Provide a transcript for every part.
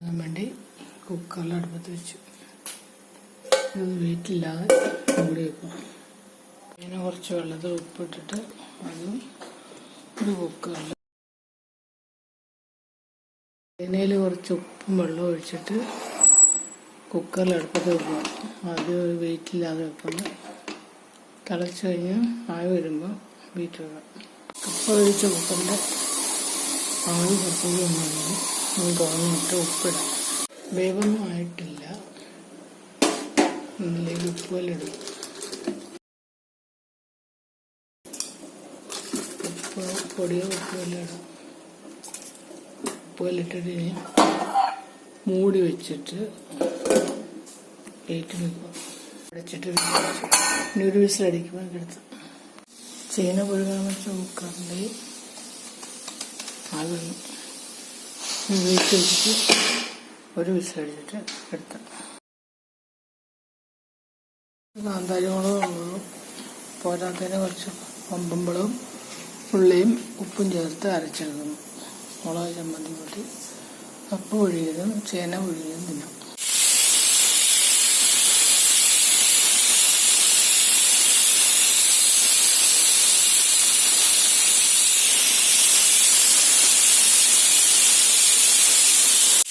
വേണ്ടി കുക്കറിൽ അടുപ്പത്ത് വെച്ചു. ഇത് വെയിറ്റില്ലാതെ മൂടി വെക്കും പിന്നെ കുറച്ച് വെള്ളത്തിൽ ഉപ്പിട്ടിട്ട് അതും ഒരു കുക്കറിൽ. തേനയിൽ കുറച്ച് ഉപ്പും വെള്ളവും ഒഴിച്ചിട്ട് കുക്കറിൽ അടുപ്പത്ത് വെക്കുക ആദ്യം ഒരു വെയിറ്റില്ലാതെ വെക്കുന്നു തിളച്ച് കഴിഞ്ഞ് ആയി വരുമ്പോൾ വെക്കാം കപ്പ ഒഴിച്ച കുക്കറിന്റെ ആവി കുറച്ചുകൂടി ഒന്നും തുറന്നിട്ട് ഉപ്പിടാം. വേവൊന്നും ആയിട്ടില്ല. ഇതിലേക്ക് ഉപ്പുകല്ലിടും ഉപ്പ് പൊടിയോ ഉപ്പ് ഉപ്പുകല്ലിട്ടിട്ട് ഇനി മൂടി വെച്ചിട്ട് പ്ലേറ്റ് വെക്കുക. അടച്ചിട്ട്. ഇനി ഒരു വിസിലടിക്കുമ്പോൾ എടുത്ത് ചേന പുഴുകാൻ വെച്ച കുക്കറിന്റെ ആവി വെയിറ്റ് വെച്ചിട്ട് ഒരു വിസിലടിച്ചിട്ട് എടുത്ത. കാന്താരി മുളകും പോരാത്തതിന് കുറച്ച് പമ്പമ്പളവും ഉള്ളിയും ഉപ്പും ചേർത്ത് അരച്ചെടുക്കുന്നു. മുളക് ചമ്മന്തി കൂട്ടി. കപ്പ ഒഴിയതും ചേന ഒഴിയതും തിന്നാം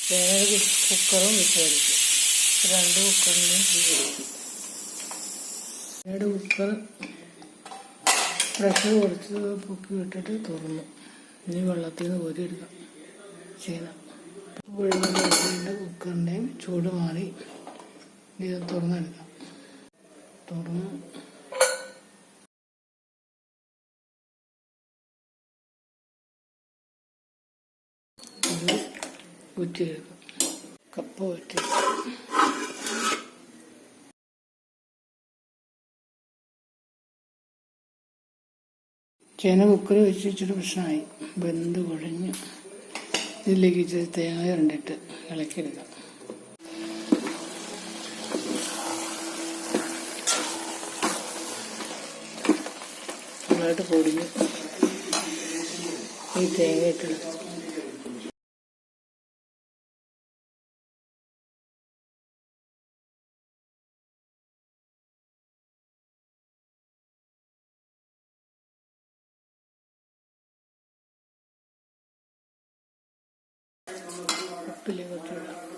ചേന കുക്കറും വിസരിച്ചു രണ്ട് കുക്കറിനും ചേനയുടെ കുക്കർ പ്രഷർ കുറച്ച് പൊക്കി വിട്ടിട്ട് തുറന്നു. ഇനി വെള്ളത്തിൽ നിന്ന് കോരിയെടുക്കാം ചെയ്യണം. കുക്കറിന്റെയും ചൂട് മാറി. ഇത് തുറന്നെടുക്കാം തുറന്ന് ഇത് ഊറ്റിയെടുക്കും കപ്പ ഊറ്റി ചേന കുക്കറി വെച്ച് ഇച്ചിരി പ്രശ്നമായി. വെന്ത് കുഴഞ്ഞ് ഇതിലേക്ക് ഇച്ചിരി തേങ്ങ ഉണ്ടിട്ട് ഇളക്കിയെടുക്കാം. നന്നായിട്ട് പൊടിഞ്ഞ് ഈ തേങ്ങ ഇട്ടെടുക്കാം peligro.